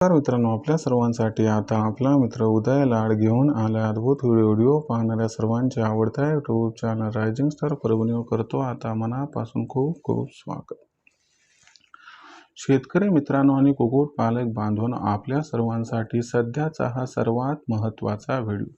नमस्कार मित्रांनो आपल्या सर्वांसाठी आता आपला मित्र उदय लाड घेऊन आला अद्भुत व्हिडिओ पाहणाऱ्या सर्वांच्या आवडत्या यूट्यूब चॅनल रायझिंग स्टार परभणीवर करतो. आता मनापासून खूप खूप स्वागत. शेतकरी मित्रांनो आणि कुक्कुट पालक बांधवांनो आपल्या सर्वांसाठी सध्याचा हा सर्वात महत्त्वाचा व्हिडिओ.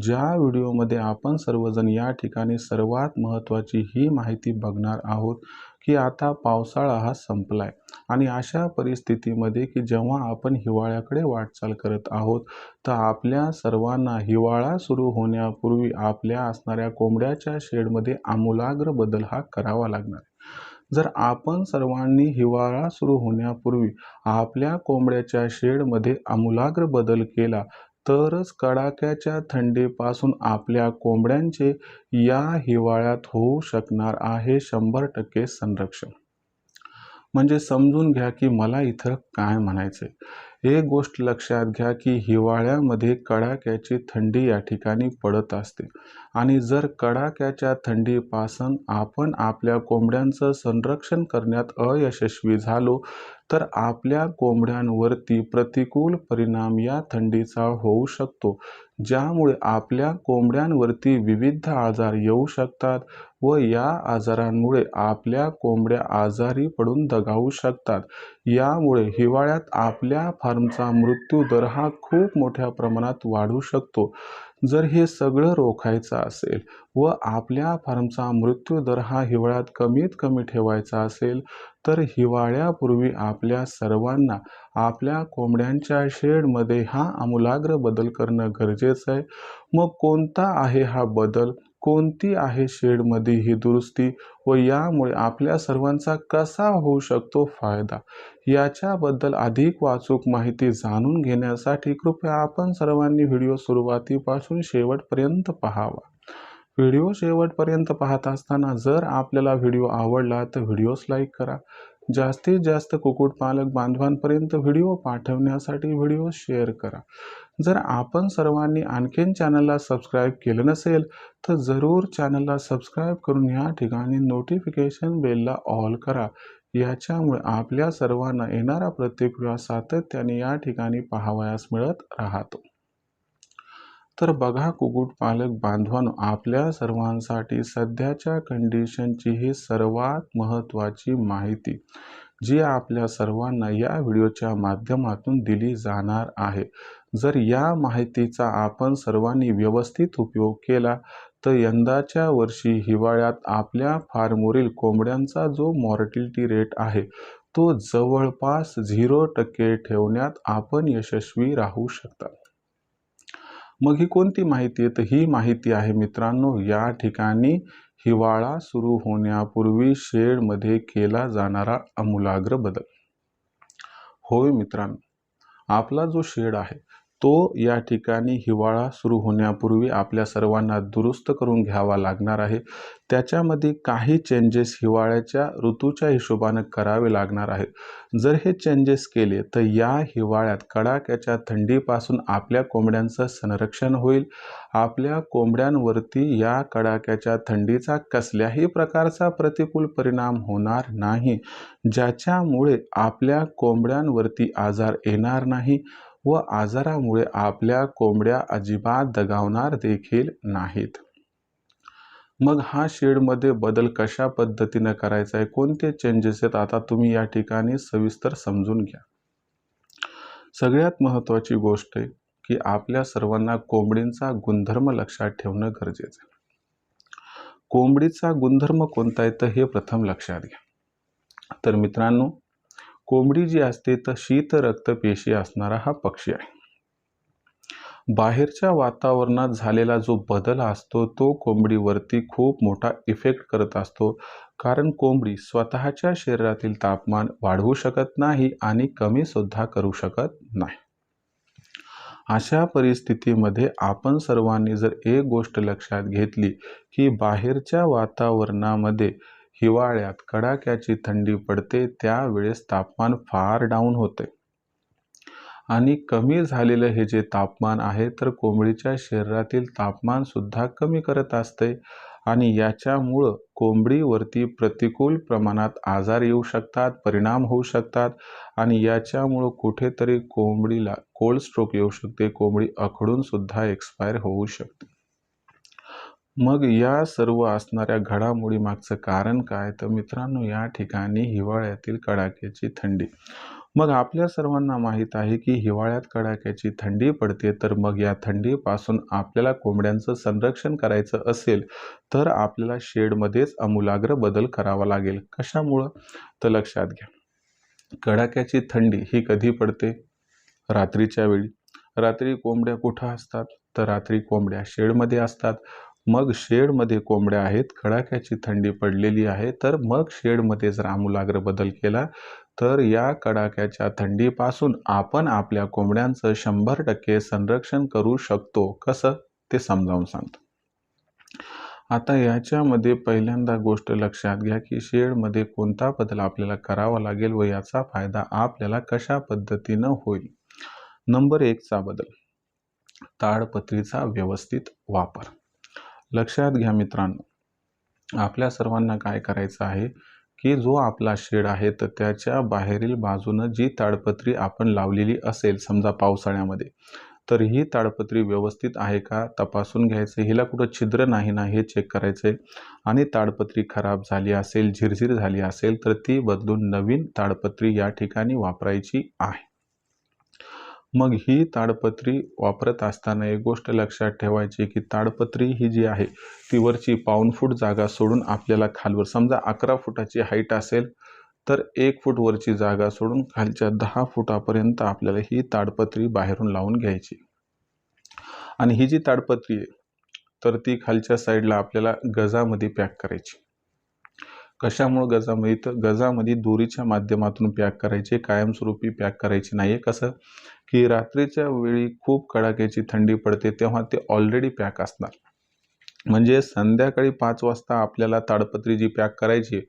ज्या व्हिडिओमध्ये आपण सर्वजण या ठिकाणी सर्वात महत्त्वाची ही माहिती बघणार आहोत की आता पावसाळा हा संपलाय. आणि अशा परिस्थितीमध्ये की जेव्हा आपण हिवाळ्याकडे वाटचाल करत आहोत तर आपल्या सर्वांना हिवाळा सुरू होण्यापूर्वी आपल्या असणाऱ्या कोंबड्याच्या शेडमध्ये आमूलाग्र बदल हा करावा लागणार जर आपण सर्वांनी हिवाळा सुरू होण्यापूर्वी आपल्या कोंबड्याच्या शेडमध्ये आमूलाग्र बदल केला तरच कडाक्याच्या थंडीपासून आपल्या कोंबड्यांचे या हिवाळ्यात होऊ शकणार आहे शंभर टक्के संरक्षण. म्हणजे समजून घ्या की मला इथं काय म्हणायचं एक गोष्ट लक्षात घ्या की हिवाळ्यामध्ये कडाक्याची थंडी या ठिकाणी पडत असते. आणि जर कडाक्याच्या थंडीपासून आपण आपल्या कोंबड्यांचं संरक्षण करण्यात अयशस्वी झालो तर आपल्या कोंबड्यांवरती प्रतिकूल परिणाम या थंडीचा होऊ शकतो ज्यामुळे आपल्या कोंबड्यांवरती विविध आजार येऊ शकतात व या आजारांमुळे आपल्या कोंबड्या आजारी पडून दगावू शकतात. यामुळे हिवाळ्यात आपल्या फार्मचा मृत्यू दर हा खूप मोठ्या प्रमाणात वाढू शकतो. जर हे सगळं रोखायचं असेल व आपल्या फार्मचा मृत्यू दर हा हिवाळ्यात कमीत कमी ठेवायचा असेल तर हिवाळ्यापूर्वी आपल्या सर्वांना आपल्या कोंबड्यांच्या शेडमध्ये हा आमूलाग्र बदल करणं गरजेचं आहे. मग कोणता आहे हा बदल? कोणती आहे शेडमध्ये ही दुरुस्ती? व यामुळे आपल्या सर्वांचा कसा होऊ शकतो फायदा? याच्याबद्दल अधिक वाचूक माहिती जाणून घेण्यासाठी कृपया आपण सर्वांनी व्हिडिओ सुरुवातीपासून शेवटपर्यंत पहावा. व्हिडिओ शेवटपर्यंत पाहत असताना जर आपल्याला व्हिडिओ आवडला तर व्हिडिओस लाईक करा. जास्तीत जास्त कुक्कुटपालक बांधवांपर्यंत व्हिडिओ पाठवण्यासाठी व्हिडिओ शेअर करा. जर आपण सर्वांनी आणखीन चॅनलला सबस्क्राईब केलं नसेल तर जरूर चॅनलला सबस्क्राईब करून या ठिकाणी नोटिफिकेशन बेलला ऑल करा. याच्यामुळे आपल्या सर्वांना येणारा प्रत्येक व्हिडिओ सातत्याने या ठिकाणी पाहावयास मिळत राहतो. तर बघा कुक्कुटपालक बांधवांनो आपल्या सर्वांसाठी सध्याच्या कंडिशनची ही सर्वात महत्त्वाची माहिती जी आपल्या सर्वांना या व्हिडिओच्या माध्यमातून दिली जाणार आहे. जर या माहितीचा आपण सर्वांनी व्यवस्थित उपयोग केला तर यंदाच्या वर्षी हिवाळ्यात आपल्या फार्मवरील कोंबड्यांचा जो मॉर्टिलिटी रेट आहे तो जवळपास झिरो टक्के ठेवण्यात आपण यशस्वी राहू शकता. मग ही कोणती माहिती आहे? तर ही माहिती आहे मित्रांनो या ठिकाणी हिवाळा सुरू होण्यापूर्वी शेडमध्ये केला जाणारा अमूलाग्र बदल. होय मित्रांनो आपला जो शेड आहे तो या ठिकाणी हिवाळा सुरू होण्यापूर्वी आपल्या सर्वांना दुरुस्त करून घ्यावा लागणार आहे. त्याच्यामध्ये काही चेंजेस हिवाळ्याच्या ऋतूच्या हिशोबानं करावे लागणार आहे जर हे चेंजेस केले तर या हिवाळ्यात कडाक्याच्या थंडीपासून आपल्या कोंबड्यांचं संरक्षण होईल. आपल्या कोंबड्यांवरती या कडाक्याच्या थंडीचा कसल्याही प्रकारचा प्रतिकूल परिणाम होणार नाही ज्याच्यामुळे आपल्या कोंबड्यांवरती आजार येणार नाही. व आजारामुळे आपल्या कोंबड्या अजिबात दगावणार देखील नाहीत. मग हा शेडमध्ये बदल कशा पद्धतीनं करायचा आहे कोणते चेंजेस आहेत? आता तुम्ही या ठिकाणी सविस्तर समजून घ्या. सगळ्यात महत्त्वाची गोष्ट आहे की आपल्या सर्वांना कोंबडींचा गुणधर्म लक्षात ठेवणं गरजेचं आहे. कोंबडीचा गुणधर्म कोणता आहे? तर हे प्रथम लक्षात घ्या. तर मित्रांनो कोंबडी जी असते तर शीत रक्तपेशी असणारा हा पक्षी आहे. बाहेरच्या वातावरणात झालेला जो बदल असतो तो कोंबडीवरती खूप मोठा इफेक्ट करत असतो. कारण कोंबडी स्वतःच्या शरीरातील तापमान वाढवू शकत नाही आणि कमी सुद्धा करू शकत नाही. अशा परिस्थितीमध्ये आपण सर्वांनी जर एक गोष्ट लक्षात घेतली की बाहेरच्या वातावरणामध्ये हिवाळ्यात कडाक्याची थंडी पडते त्यावेळेस तापमान फार डाऊन होते. आणि कमी झालेलं हे जे तापमान आहे तर कोंबडीच्या शरीरातील तापमानसुद्धा कमी करत असते आणि याच्यामुळं कोंबडीवरती प्रतिकूल प्रमाणात आजार येऊ शकतात परिणाम होऊ शकतात आणि याच्यामुळं कुठेतरी कोंबडीला कोल्ड स्ट्रोक येऊ शकते कोंबडी अखडूनसुद्धा एक्सपायर होऊ शकते. मग या सर्व असणाऱ्या घडामोडी मागचं कारण काय? तर मित्रांनो या ठिकाणी हिवाळ्यातील कडाक्याची थंडी. मग आपल्या सर्वांना माहीत आहे की हिवाळ्यात कडाक्याची थंडी पडते तर मग या थंडीपासून आपल्याला कोंबड्यांचं संरक्षण करायचं असेल तर आपल्याला शेडमध्येच अमूलाग्र बदल करावा लागेल. कशामुळं? तर लक्षात घ्या. कडाक्याची थंडी ही कधी पडते? रात्रीच्या वेळी. रात्री कोंबड्या कुठं असतात? तर रात्री कोंबड्या शेडमध्ये असतात. मग शेडमध्ये कोंबड्या आहेत कडाक्याची थंडी पडलेली आहे तर मग शेडमध्येच रामूलाग्र बदल केला. तर या कडाक्याच्या थंडीपासून आपण आपल्या कोंबड्यांचं शंभर टक्के संरक्षण करू शकतो कसं? ते समजावून सांगतो. आता याच्यामध्ये पहिल्यांदा गोष्ट लक्षात घ्या की शेडमध्ये कोणता बदल आपल्याला करावा लागेल व याचा फायदा आपल्याला कशा पद्धतीनं होईल? नंबर एकचा बदल ताडपत्रीचा व्यवस्थित वापर. लक्षात घ्या मित्रांनो. आपल्या सर्वांना काय करायचं आहे की जो आपला शेड आहे तर त्याच्या बाहेरील बाजूनं जी ताडपत्री आपण लावलेली असेल समजा पावसाळ्यामध्ये तर ही ताडपत्री व्यवस्थित आहे का? तपासून घ्यायचं. हिला कुठं छिद्र नाही ना हे चेक करायचं आहे आणि ताडपत्री खराब झाली असेल झिरझिर झाली असेल तर ती बदलून नवीन ताडपत्री या ठिकाणी वापरायची आहे. मग ही ताडपत्री वापरत असताना एक गोष्ट लक्षात ठेवायची की ताडपत्री ही जी आहे ती वरची पाऊन फूट जागा सोडून आपल्याला खालवर. समजा अकरा फुटाची हाईट असेल तर एक फूट वरची जागा सोडून खालच्या दहा फुटापर्यंत आपल्याला ही ताडपत्री बाहेरून लावून घ्यायची. आणि ही जी ताडपत्री आहे तर ती खालच्या साईडला आपल्याला गजामध्ये पॅक करायची. कशामुळं गजामध्ये तर गजामध्ये दोरीच्या माध्यमातून पॅक करायचे? कायमस्वरूपी पॅक करायची नाही आहे कसं? की रात्रीच्या वेळी खूप कडाक्याची थंडी पडते तेव्हा ते ऑलरेडी पॅक असणार. म्हणजे संध्याकाळी पाच वाजता आपल्याला ताडपत्री जी पॅक करायची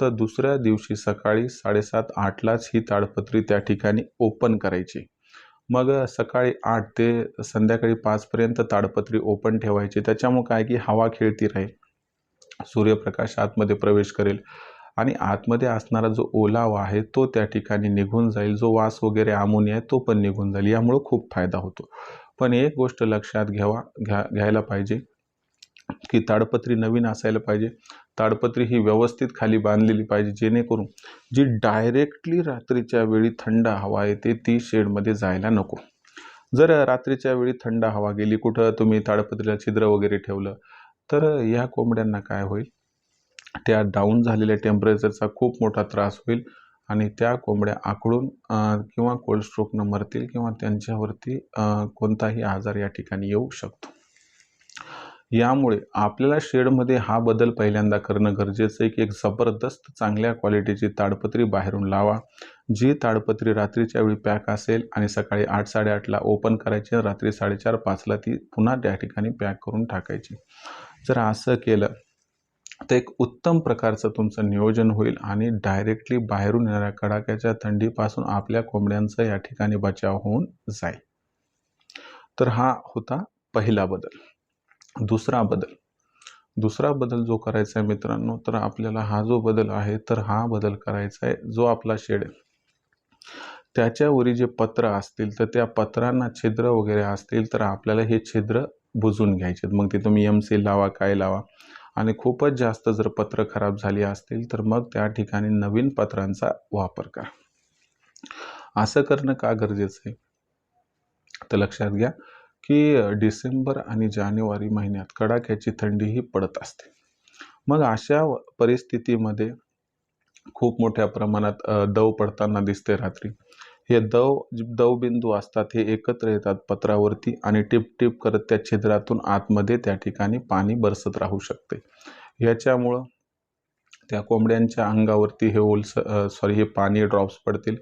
तर दुसऱ्या दिवशी सकाळी साडेसात आठलाच ही ताडपत्री त्या ठिकाणी ओपन करायची. मग सकाळी आठ ते संध्याकाळी पाचपर्यंत ताडपत्री ओपन ठेवायची. त्याच्यामुळं काय? की हवा खेळती राहील. सूर्यप्रकाश आतमध्ये प्रवेश करेल. आणि आतमध्ये असणारा जो ओलावा आहे तो त्या ठिकाणी निघून जाईल. जो वास वगैरे अमोनिया आहे तो पण निघून जाईल. यामुळं खूप फायदा होतो. पण एक गोष्ट लक्षात घ्यावा घ्या घ्यायला पाहिजे की ताडपत्री नवीन असायला पाहिजे. ताडपत्री ही व्यवस्थित खाली बांधलेली पाहिजे जेणेकरून जी डायरेक्टली रात्रीच्या वेळी थंड हवा येते ती शेडमध्ये जायला नको. जर रात्रीच्या वेळी थंड हवा गेली कुठं तुम्ही ताडपत्रीला छिद्र वगैरे ठेवलं तर या कोंबड्यांना काय होईल? त्या डाऊन झालेल्या टेम्परेचरचा खूप मोठा त्रास होईल आणि त्या कोंबड्या आकडून किंवा कोल्ड स्ट्रोकनं मरतील किंवा त्यांच्यावरती कोणताही आजार या ठिकाणी येऊ शकतो. यामुळे आपल्याला शेडमध्ये हा बदल पहिल्यांदा करणं गरजेचं आहे की एक जबरदस्त चांगल्या क्वालिटीची ताडपत्री बाहेरून लावा. जी ताडपत्री रात्रीच्या वेळी पॅक असेल आणि सकाळी आठ साडेआठला ओपन करायची रात्री साडेचार पाचला ती पुन्हा त्या ठिकाणी पॅक करून टाकायची. जर असं केलं तर एक उत्तम प्रकारचं तुमचं नियोजन होईल आणि डायरेक्टली बाहेरून येणाऱ्या कडाक्याच्या थंडीपासून आपल्या कोंबड्यांचा या ठिकाणी बचाव होऊन जाईल. तर हा होता पहिला बदल. दुसरा बदल. दुसरा बदल जो करायचा आहे मित्रांनो तर आपल्याला हा जो बदल आहे तर हा बदल करायचा आहे जो आपला शेड आहे. त्याच्यावरील जे पत्र असतील तर त्या पत्रांना छिद्र वगैरे असतील तर आपल्याला हे छिद्र बुजून घ्यायचे मग ते तुम्ही एम सी लावा काय लावा. आणि खूपच जास्त जर पत्र खराब झाली असतील तर मग त्या ठिकाणी नवीन पत्रांचा वापर करा. असं करणं का गरजेचं आहे? तर लक्षात घ्या की डिसेंबर आणि जानेवारी महिन्यात कडाक्याची थंडीही पडत असते. मग अशा परिस्थितीमध्ये खूप मोठ्या प्रमाणात दव पडताना दिसते रात्री. हे दव दवबिंदू असतात हे एकत्र येतात पत्रावरती आणि टिपटिप करत त्या छिद्रातून आतमध्ये त्या ठिकाणी पाणी बरसत राहू शकते. याच्यामुळं त्या कोंबड्यांच्या अंगावरती हे ओलस सॉरी हे पाणी ड्रॉप्स पडतील.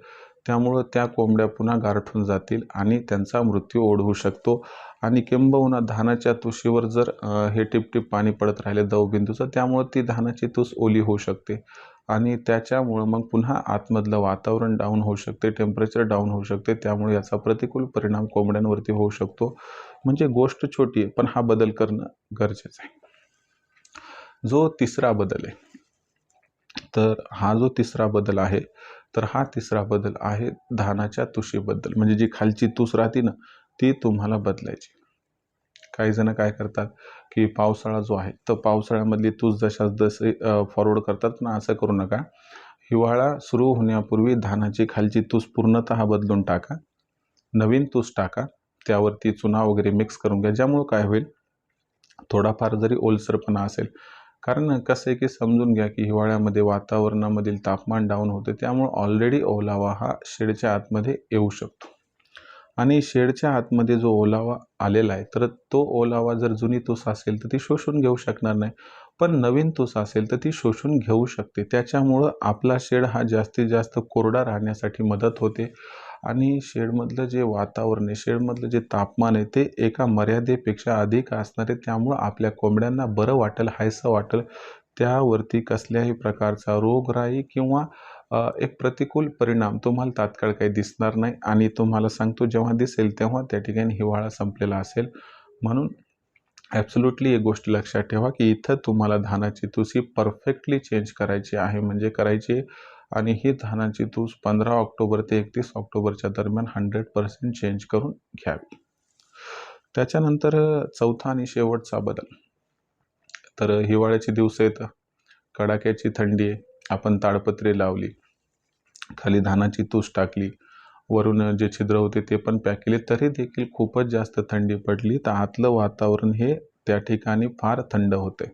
त्यामुळं त्या कोंबड्या पुन्हा गारठून जातील आणि त्यांचा मृत्यू ओढवू शकतो. आणि किंबहुना धानाच्या तुशीवर जर हे टिपटिप पाणी पडत राहिले दवबिंदूचं त्यामुळं ती धानाची तुस ओली होऊ शकते. आणि त्याच्यामुळं मग पुन्हा आतमधलं वातावरण डाऊन होऊ शकते टेम्परेचर डाऊन होऊ शकते. त्यामुळे याचा प्रतिकूल परिणाम कोंबड्यांवरती होऊ शकतो. म्हणजे गोष्ट छोटी आहे पण हा बदल करणं गरजेचं आहे. जो तिसरा बदल आहे तर हा जो तिसरा बदल आहे तर हा तिसरा बदल आहे धानाच्या तुशीबद्दल. म्हणजे जी खालची तुस राहते ना ती तुम्हाला बदलायची. काही जण काय करतात की पावसाळा जो आहे तर पावसाळ्यामधली तूस जशा जसे फॉरवर्ड करतात ना असं करू नका. हिवाळा सुरू होण्यापूर्वी धानाची खालची तूस पूर्णतः बदलून टाका. नवीन तूस टाका. त्यावरती चुना वगैरे मिक्स करून घ्या. ज्यामुळं काय होईल थोडाफार जरी ओलसरपणा असेल कारण कसं आहे की समजून घ्या की हिवाळ्यामध्ये वातावरणामधील तापमान डाऊन होते. त्यामुळं ऑलरेडी ओलावा हा शेडच्या आतमध्ये येऊ शकतो. आणि शेडच्या आतमध्ये जो ओलावा आलेला आहे तर तो ओलावा जर जुनी तूस असेल तर ती शोषून घेऊ शकणार नाही. पण नवीन तूस असेल तर ती शोषून घेऊ शकते. त्याच्यामुळं आपला शेड हा जास्तीत जास्त कोरडा राहण्यासाठी मदत होते. आणि शेडमधलं जे वातावरण आहे शेडमधलं जे तापमान आहे ते एका मर्यादेपेक्षा अधिक असणार आहे. त्यामुळं आपल्या कोंबड्यांना बरं वाटेल हायसं वाटेल. त्यावरती कसल्याही प्रकारचा रोगराई किंवा एक प्रतिकूल परिणाम तुम्हाला तात्काळ काही दिसणार नाही आणि तुम्हाला सांगतो जेव्हा दिसेल तेव्हा त्या ठिकाणी हिवाळा संपलेला असेल. म्हणून ॲब्सोल्युटली एक गोष्ट लक्षात ठेवा की इथं तुम्हाला धानाची तुसी परफेक्टली चेंज करायची आहे. म्हणजे करायची आणि ही धानाची तूस पंधरा ऑक्टोबर ते एकतीस ऑक्टोबरच्या दरम्यान हंड्रेड पर्सेंट चेंज करून घ्यावी. त्याच्यानंतर चौथा आणि शेवटचा बदल. तर हिवाळ्याचे दिवस आहेत कडाक्याची थंडी आहे आपण ताडपत्रे लावली खाली धानाची तूस टाकली वरून जे छिद्र होते ते पण पॅक केले तरी देखील खूपच जास्त थंडी पडली. तर आतलं वातावरण हे त्या ठिकाणी फार थंड होते.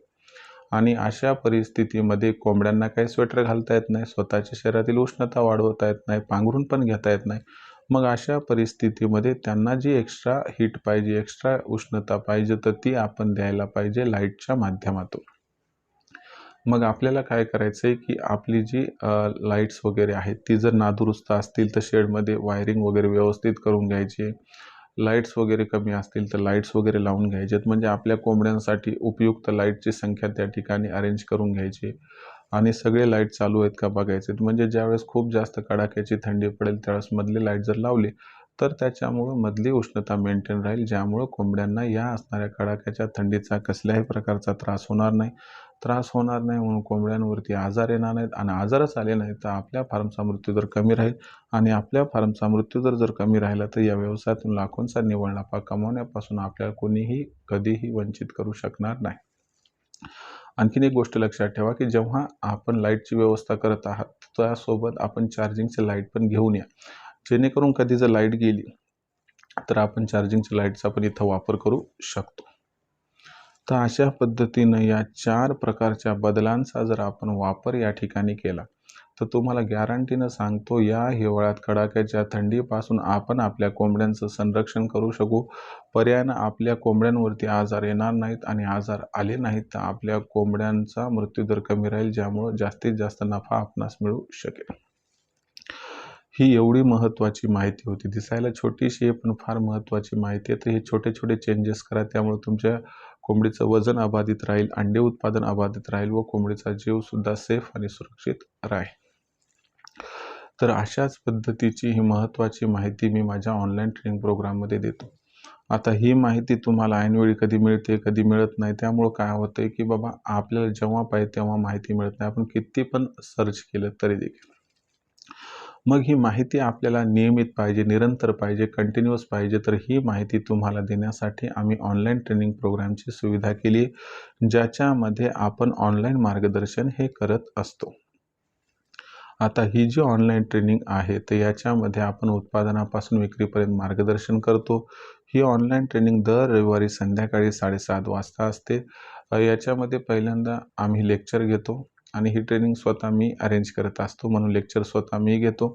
आणि अशा परिस्थितीमध्ये कोंबड्यांना काही स्वेटर घालता येत नाही स्वतःच्या शरीरातील उष्णता वाढवता येत नाही पांघरून पण घेता येत नाही. मग अशा परिस्थितीमध्ये त्यांना जी एक्स्ट्रा हीट पाहिजे एक्स्ट्रा उष्णता पाहिजे तर ती आपण द्यायला पाहिजे लाईटच्या माध्यमातून. मग आपल्याला काय करायचं आहे की आपली जी लाईट्स वगैरे आहेत ती जर नादुरुस्त असतील तर शेडमध्ये वायरिंग वगैरे व्यवस्थित करून घ्यायची. लाईट्स वगैरे कमी असतील तर लाईट्स वगैरे लावून घ्यायचेत. म्हणजे आपल्या कोंबड्यांसाठी उपयुक्त लाईटची संख्या त्या ठिकाणी अरेंज करून घ्यायची. आणि सगळे लाइट चालू आहेत का बघायचे म्हणजे ज्यावेळेस खूप जास्त कडाक्याची थंडी पडेल त्यावेळेस मधली लाइट जर लावली तर त्याच्यामुळं मधली उष्णता मेंटेन राहील ज्यामुळं कोंबड्यांना या असणाऱ्या कडाक्याच्या थंडीचा कसल्याही प्रकारचा त्रास होणार नाही. त्रास होणार नाही म्हणून कोंबड्यांवरती आजार येणार नाहीत आणि आजारच आले नाहीत तर आपल्या फार्मचा मृत्यू दर कमी राहील आणि आपल्या फार्मचा मृत्यू दर जर कमी राहिला तर या व्यवसायातून लाखोंचा निव्वळ नफा कमावण्यापासून आपल्याला कोणीही कधीही वंचित करू शकणार नाही. आणखीन एक गोष्ट लक्षात ठेवा की जेव्हा आपण लाईटची व्यवस्था करत आहात त्यासोबत आपण चार्जिंगचे लाइट पण घेऊन या. जेणेकरून कधी जर लाइट गेली तर आपण चार्जिंगच्या लाईटचा पण इथं वापर करू शकतो. तर अशा पद्धतीनं या चार प्रकारच्या बदलांचा जर आपण वापर या ठिकाणी केला तर तुम्हाला गॅरंटीनं सांगतो या हिवाळ्यात कडाक्याच्या थंडीपासून आपण आपल्या कोंबड्यांचं संरक्षण करू शकू. पर्यायानं आपल्या कोंबड्यांवरती आजार येणार नाहीत आणि आजार आले नाहीत तर आपल्या कोंबड्यांचा मृत्यूदर कमी राहील ज्यामुळं जास्तीत जास्त नफा आपणास मिळू शकेल. ही एवढी महत्त्वाची माहिती होती. दिसायला छोटीशी आहे पण फार महत्त्वाची माहिती आहे. तर हे छोटे छोटे चेंजेस करा त्यामुळे तुमच्या कोंबडीचं वजन अबाधित राहील अंडे उत्पादन अबाधित राहील व कोंबडीचा जीवसुद्धा सेफ आणि सुरक्षित राहील. तर अशाच पद्धतीची ही महत्त्वाची माहिती मी माझ्या ऑनलाईन ट्रेनिंग प्रोग्राममध्ये देतो. आता ही माहिती तुम्हाला ऐनवेळी कधी मिळते कधी मिळत नाही त्यामुळं काय होतं की बाबा आपल्याला जेव्हा पाहिजे तेव्हा माहिती मिळत नाही. आपण किती पण सर्च केलं तरी देखील. मग ही माहिती आपल्याला नियमित पाहिजे निरंतर पाहिजे कंटिन्युअस पाहिजे तर ही माहिती तुम्हाला देण्यासाठी आम्ही ऑनलाईन ट्रेनिंग प्रोग्रामची सुविधा केली ज्याच्यामध्ये आपण ऑनलाईन मार्गदर्शन हे करत असतो. आता ही जी ऑनलाईन ट्रेनिंग आहे तर याच्यामध्ये आपण उत्पादनापासून विक्रीपर्यंत मार्गदर्शन करतो. ही ऑनलाईन ट्रेनिंग दर रविवारी संध्याकाळी साडेसात वाजता असते. याच्यामध्ये पहिल्यांदा आम्ही लेक्चर घेतो. आणि ही ट्रेनिंग स्वतः मी अरेंज करत असतो म्हणून लेक्चर स्वतः मी घेतो.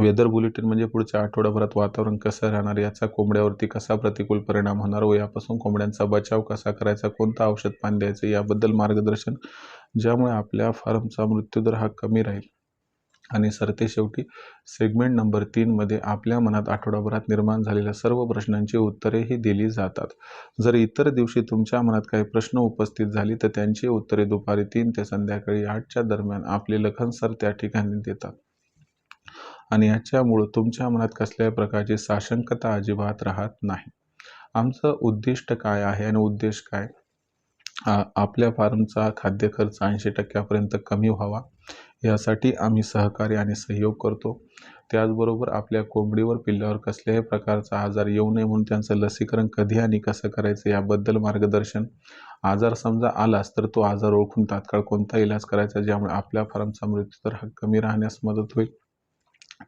वेदर बुलेटिन म्हणजे पुढच्या आठवड्याभरात वातावरण कसं राहणार याचा कोंबड्यावरती कसा प्रतिकूल परिणाम होणार व यापासून कोंबड्यांचा बचाव कसा करायचा कोणतं औषध पाणी द्यायचं याबद्दल मार्गदर्शन ज्यामुळे आपल्या फार्मचा मृत्यूदर हा कमी राहील. आणि सरते शेवटी सेगमेंट नंबर तीनमध्ये आपल्या मनात आठवडाभरात निर्माण झालेल्या सर्व प्रश्नांची उत्तरेही दिली जातात. जर इतर दिवशी तुमच्या मनात काही प्रश्न उपस्थित झाली तर त्यांची उत्तरे दुपारी तीन ते संध्याकाळी आठच्या दरम्यान आपले लखन सर त्या ठिकाणी देतात. आणि याच्यामुळं तुमच्या मनात कसल्याही प्रकारची साशंकता अजिबात राहत नाही. आमचं उद्दिष्ट काय आहे आणि उद्देश काय? आपल्या फार्मचा खाद्य खर्च ऐंशी टक्क्यापर्यंत कमी व्हावा. यासाठी आम्ही सहकार्य आणि सहयोग करतो. त्याचबरोबर आपल्या कोंबडीवर पिल्लावर कसल्याही प्रकारचा आजार येऊ नये म्हणून त्यांचं लसीकरण कधी आणि कसं करायचं याबद्दल मार्गदर्शन आजार समजा आलाच तर तो आजार ओळखून तात्काळ कोणता इलाज करायचा ज्यामुळे आपल्या फार्मचा मृत्यू तर हा कमी राहण्यास मदत होईल.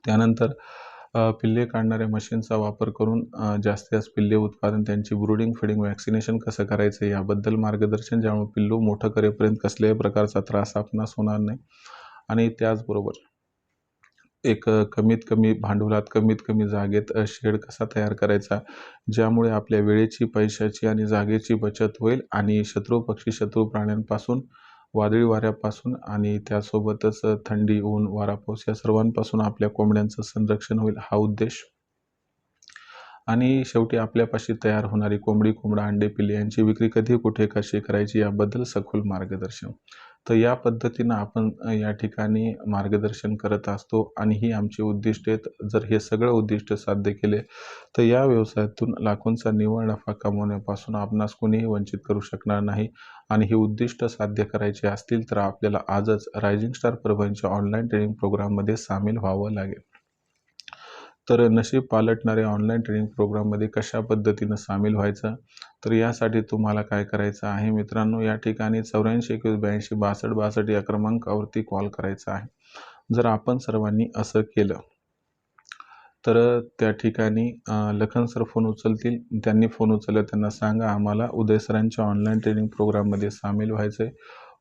त्यानंतर पिल्ले काढणाऱ्या मशीनचा वापर करून जास्तीत जास्त पिल्ले उत्पादन त्यांची ब्रुडिंग फिडिंग वॅक्सिनेशन कसं करायचं याबद्दल मार्गदर्शन ज्यामुळे पिल्लू मोठं करेपर्यंत कसल्याही प्रकारचा त्रास आपणास होणार नाही. आणि त्याचबरोबर एक कमीत कमी भांडवलात कमीत कमी जागेत शेड कसा तयार करायचा ज्यामुळे आपल्या वेळेची पैशाची आणि जागेची बचत होईल आणि शत्रू पक्षी शत्रू प्राण्यांपासून वादळी वाऱ्यापासून आणि त्यासोबतच थंडी ऊन वारा पाऊस या सर्वांपासून आपल्या कोंबड्यांचं संरक्षण होईल हा उद्देश. आणि शेवटी आपल्यापाशी तयार होणारी कोंबडी कोंबडा अंडे पिल्ले यांची विक्री कधी कुठे कशी करायची याबद्दल सखोल मार्गदर्शन. तर या पद्धतीनं आपण या ठिकाणी मार्गदर्शन करत असतो आणि ही आमची उद्दिष्टे जर हे सगळं उद्दिष्ट साध्य केले तर या व्यवसायातून लाखोंचा निव्वळ नफा कमवण्यापासून आपणास कोणीही वंचित करू शकणार नाही. आणि ही उद्दिष्ट साध्य करायची असतील तर आपल्याला आजच रायझिंग स्टार परभणीच्या ऑनलाईन ट्रेनिंग प्रोग्राममध्ये सामील व्हावं लागेल. तर नशीब पालटणाऱ्या ऑनलाईन ट्रेनिंग प्रोग्राममध्ये कशा पद्धतीनं सामील व्हायचं? तर यासाठी तुम्हाला काय करायचं आहे? मित्रांनो या ठिकाणी चौऱ्याऐंशी एकवीस ब्याऐंशी बासष्ट बासष्ट या क्रमांकावरती कॉल करायचा आहे. जर आपण सर्वांनी असं केलं तर त्या ठिकाणी लखन सर फोन उचलतील. त्यांनी फोन उचलला त्यांना सांगा आम्हाला उदय सरांच्या ऑनलाईन ट्रेनिंग प्रोग्राममध्ये सामील व्हायचं आहे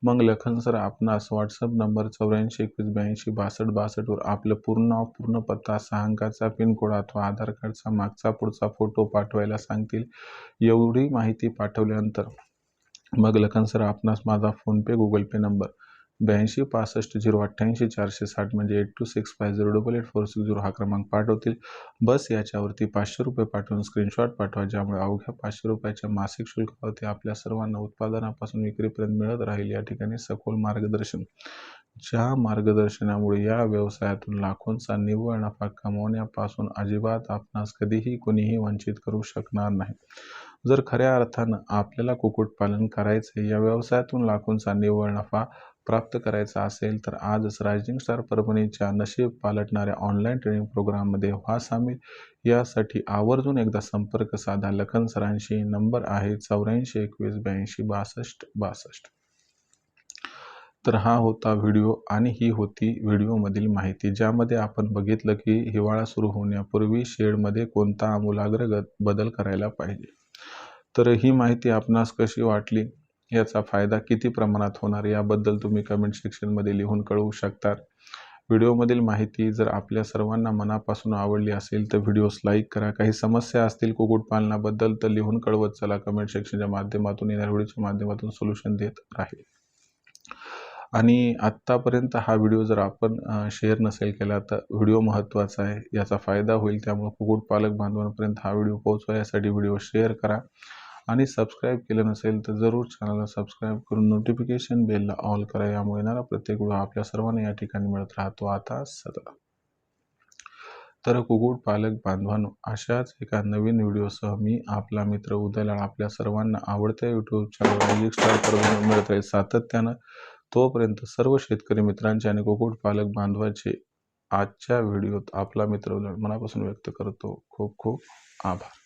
मग लखन सर आपणास व्हॉट्सअप नंबर चौऱ्याऐंशी एकवीस ब्याऐंशी बासष्ट बासष्टवर आपलं पूर्ण नाव पूर्ण पत्ता सहा अंकाचा पिनकोड अथवा आधार कार्डचा मागचा पुढचा फोटो पाठवायला सांगतील. एवढी माहिती पाठवल्यानंतर मग लखन सर आपणास माझा फोनपे गुगल पे नंबर ब्याऐंशी पासष्ट झिरो अठ्ठ्याऐंशी चारशे साठ म्हणजे eight two six five zero double eight four six zero हा क्रमांक पाठवतील. बस याच्यावरती पाचशे रुपये पाठवून स्क्रीनशॉट पाठवा ज्यामुळे अवघ्या पाचशे रुपयाच्या मासिक शुल्कावरती आपल्या सर्वांना उत्पादनापासून विक्रीपर्यंत मिळत राहील या ठिकाणी सखोल मार्गदर्शन. ज्या मार्गदर्शनामुळे या व्यवसायातून लाखोंचा निव्वळ नफा कमवण्यापासून अजिबात आपणास कधीही कोणीही वंचित करू शकणार नाही. जर खऱ्या अर्थानं आपल्याला कुक्कुटपालन करायचं या व्यवसायातून लाखोंचा निव्वळ नफा प्राप्त करायचा असेल तर आजच रायझिंग स्टार परभणीच्या नशीब पालटणाऱ्या ऑनलाईन ट्रेनिंग प्रोग्राममध्ये व्हा सामील. यासाठी आवर्जून एकदा संपर्क साधा. लखन सरांशी नंबर आहे चौऱ्याऐंशी एकवीस ब्याऐंशी बासष्ट बासष्ट. तर हा होता व्हिडिओ आणि ही होती व्हिडिओमधील माहिती. ज्यामध्ये आपण बघितलं की हिवाळा सुरू होण्यापूर्वी शेडमध्ये कोणता आमूलाग्र बदल करायला पाहिजे. तर ही माहिती आपणास कशी वाटली? याचा फायदा किती प्रमाणात होणार याबद्दल तुम्ही कमेंट सेक्शनमध्ये लिहून कळवू शकता व्हिडिओमधील माहिती जर आपल्या सर्वांना मनापासून आवडली असेल तर व्हिडिओस लाईक करा. काही समस्या असतील कुक्कुटपालनाबद्दल तर लिहून कळवत चला. कमेंट सेक्शनच्या माध्यमातून येणार व्हिडिओच्या माध्यमातून सोल्युशन देत राहील. आणि आत्तापर्यंत हा व्हिडिओ जर आपण शेअर नसेल केला तर व्हिडिओ महत्त्वाचा आहे. याचा फायदा होईल. त्यामुळे कुक्कुटपालक बांधवांपर्यंत हा व्हिडिओ पोहोचवा. यासाठी व्हिडिओ शेअर करा. आणि सबस्क्राईब केलं नसेल तर जरूर चॅनलला सबस्क्राईब करून नोटिफिकेशन बेलला ऑल करा. यामुळे येणारा प्रत्येक व्हिडिओ आपल्या सर्वांना या ठिकाणी मिळत राहतो. आता सदा तर कुकुट पालक बांधवांनो अशाच एका नवीन व्हिडिओसह मी आपला मित्र उदयला आपल्या सर्वांना आवडत्या यूट्यूब एक स्टार मिळत आहे सातत्यानं. तोपर्यंत सर्व शेतकरी मित्रांचे आणि कुकुट पालक बांधवाचे आजच्या व्हिडिओत आपला मित्र मनापासून व्यक्त करतो. खूप खूप आभार.